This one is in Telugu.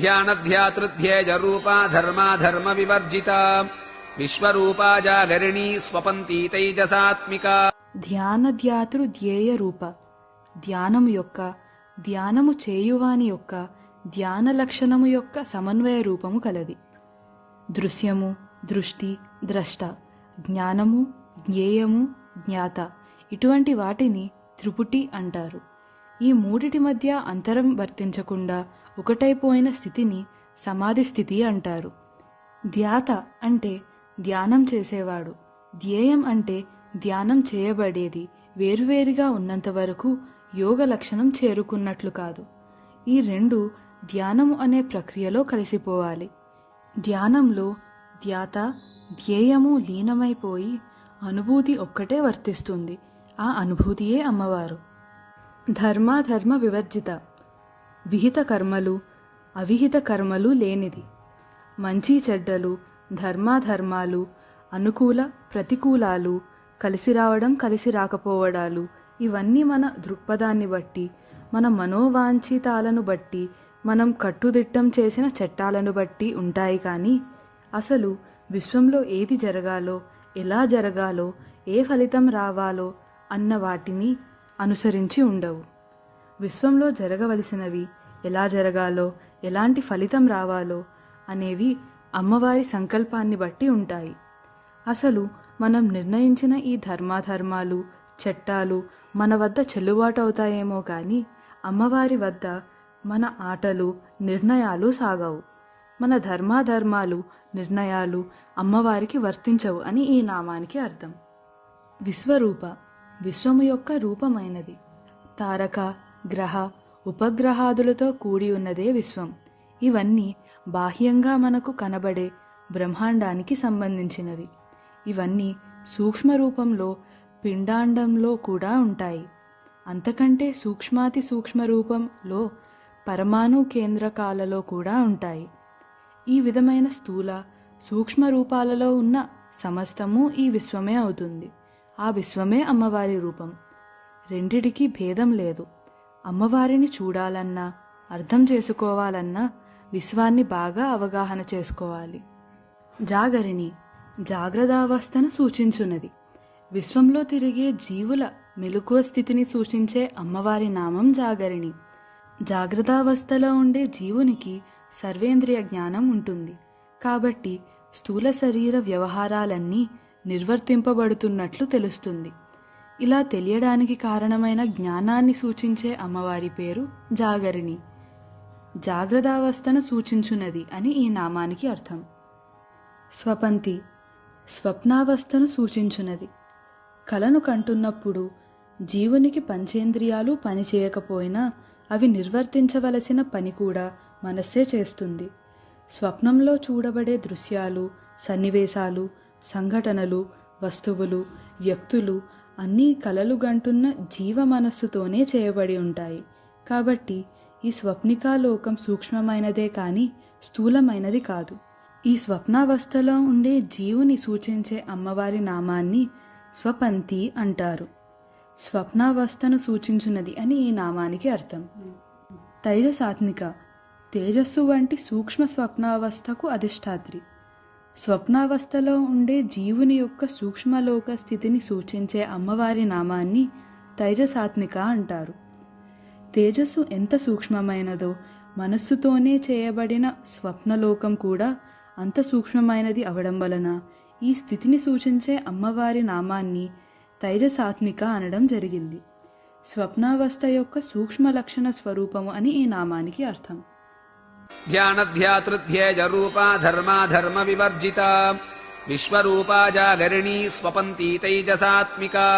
ధ్యానధ్యాతృధ్యేయరూపా ధర్మాధర్మ వివర్జిత విశ్వరూపా జాగరిణీ స్వపంతి తైజసాత్మిక ధ్యానధ్యాతృ ధ్యేయ రూప ధ్యానము యొక్క ధ్యానము చేయువాని యొక్క ధ్యాన లక్షణము యొక్క సమన్వయ రూపము కలది. దృశ్యము దృష్టి ద్రష్ట జ్ఞానము జ్ఞేయము జ్ఞాత ఇటువంటి వాటిని త్రిపుటి అంటారు. ఈ మూడిటి మధ్య అంతరం వర్తించకుండా ఒకటైపోయిన స్థితిని సమాధి స్థితి అంటారు. ధ్యాత అంటే ధ్యానం చేసేవాడు. ధ్యేయం అంటే ధ్యానం చేయబడేది వేరువేరుగా ఉన్నంత వరకు యోగ లక్షణం చేరుకున్నట్లు కాదు. ఈ రెండు ధ్యానము అనే ప్రక్రియలో కలిసిపోవాలి. ధ్యానంలో ధ్యాత ధ్యేయము లీనమైపోయి అనుభూతి ఒక్కటే వర్తిస్తుంది. ఆ అనుభూతియే అమ్మవారు. ధర్మాధర్మ వివర్జిత విహిత కర్మలు అవిహిత కర్మలు లేనిది. మంచి చెడ్డలు ధర్మాధర్మాలు అనుకూల ప్రతికూలాలు కలిసి రావడం కలిసి రాకపోవడాలు ఇవన్నీ మన దృక్పథాన్ని బట్టి మన మనోవాంఛితాలను బట్టి మనం కట్టుదిట్టం చేసిన చట్టాలను బట్టి ఉంటాయి కానీ అసలు విశ్వంలో ఏది జరగాలో ఎలా జరగాలో ఏ ఫలితం రావాలో అన్న వాటిని అనుసరించి ఉండవు. విశ్వంలో జరగవలసినవి ఎలా జరగాలో ఎలాంటి ఫలితం రావాలో అనేవి అమ్మవారి సంకల్పాన్ని బట్టి ఉంటాయి. అసలు మనం నిర్ణయించిన ఈ ధర్మాధర్మాలు చట్టాలు మన వద్ద చెల్లుబాటు అవుతాయేమో కానీ అమ్మవారి వద్ద మన ఆటలు నిర్ణయాలు సాగవు. మన ధర్మాధర్మాలు నిర్ణయాలు అమ్మవారికి వర్తించవు అని ఈ నామానికి అర్థం. విశ్వరూప విశ్వము యొక్క రూపమైనది. తారక గ్రహ ఉపగ్రహాదులతో కూడి ఉన్నదే విశ్వం. ఇవన్నీ బాహ్యంగా మనకు కనబడే బ్రహ్మాండానికి సంబంధించినవి. ఇవన్నీ సూక్ష్మ రూపంలో పిండాండంలో కూడా ఉంటాయి. అంతకంటే సూక్ష్మాతి సూక్ష్మ రూపంలో పరమాణు కేంద్రకాలలో కూడా ఉంటాయి. ఈ విధమైన స్థూల సూక్ష్మ రూపాలలో ఉన్న సమస్తము ఈ విశ్వమే అవుతుంది. ఆ విశ్వమే అమ్మవారి రూపం. రెండిటికి భేదం లేదు. అమ్మవారిని చూడాలన్నా అర్థం చేసుకోవాలన్నా విశ్వాన్ని బాగా అవగాహన చేసుకోవాలి. జాగరిణి జాగ్రత్తావస్థను సూచించున్నది. విశ్వంలో తిరిగే జీవుల మెలకువ స్థితిని సూచించే అమ్మవారి నామం జాగరిణి. జాగ్రత్తావస్థలో ఉండే జీవునికి సర్వేంద్రియ జ్ఞానం ఉంటుంది. కాబట్టి స్థూల శరీర వ్యవహారాలన్నీ నిర్వర్తింపబడుతున్నట్లు తెలుస్తుంది. ఇలా తెలియడానికి కారణమైన జ్ఞానాన్ని సూచించే అమ్మవారి పేరు జాగరిణి. జాగ్రత్తావస్థను సూచించున్నది అని ఈ నామానికి అర్థం. స్వపంతి స్వప్నావస్థను సూచించున్నది కలను కంటున్నప్పుడు జీవునికి పంచేంద్రియాలు పనిచేయకపోయినా అవి నిర్వర్తించవలసిన పని కూడా మనస్సే చేస్తుంది. స్వప్నంలో చూడబడే దృశ్యాలు సన్నివేశాలు సంఘటనలు వస్తువులు వ్యక్తులు అన్నీ కలలు గంటున్న జీవ మనస్సుతోనే చేయబడి ఉంటాయి. కాబట్టి ఈ స్వప్నికాలోకం సూక్ష్మమైనదే కానీ స్థూలమైనది కాదు. ఈ స్వప్నావస్థలో ఉండే జీవుని సూచించే అమ్మవారి నామాన్ని స్వపంతి అంటారు. స్వప్నావస్థను సూచించున్నది అని ఈ నామానికి అర్థం. తైజసాత్మిక తేజస్సు వంటి సూక్ష్మ స్వప్నావస్థకు అధిష్టాత్రి. స్వప్నావస్థలో ఉండే జీవుని యొక్క సూక్ష్మలోక స్థితిని సూచించే అమ్మవారి నామాన్ని తైజసాత్మిక అంటారు. తేజస్సు ఎంత సూక్ష్మమైనదో మనస్సుతోనే చేయబడిన స్వప్నలోకం కూడా అంత సూక్ష్మమైనది అవడం వలన ఈ స్థితిని సూచించే అమ్మవారి నామాన్ని తైజసాత్మిక అనడం జరిగింది. స్వప్నావస్థ యొక్క సూక్ష్మ లక్షణ స్వరూపము అని ఈ నామానికి అర్థం. ध्यानध्यातृध्येजरूपा धर्माधर्मविवर्जिता विश्वरूपा जागरिणी स्वपन्ती तैजसात्मिका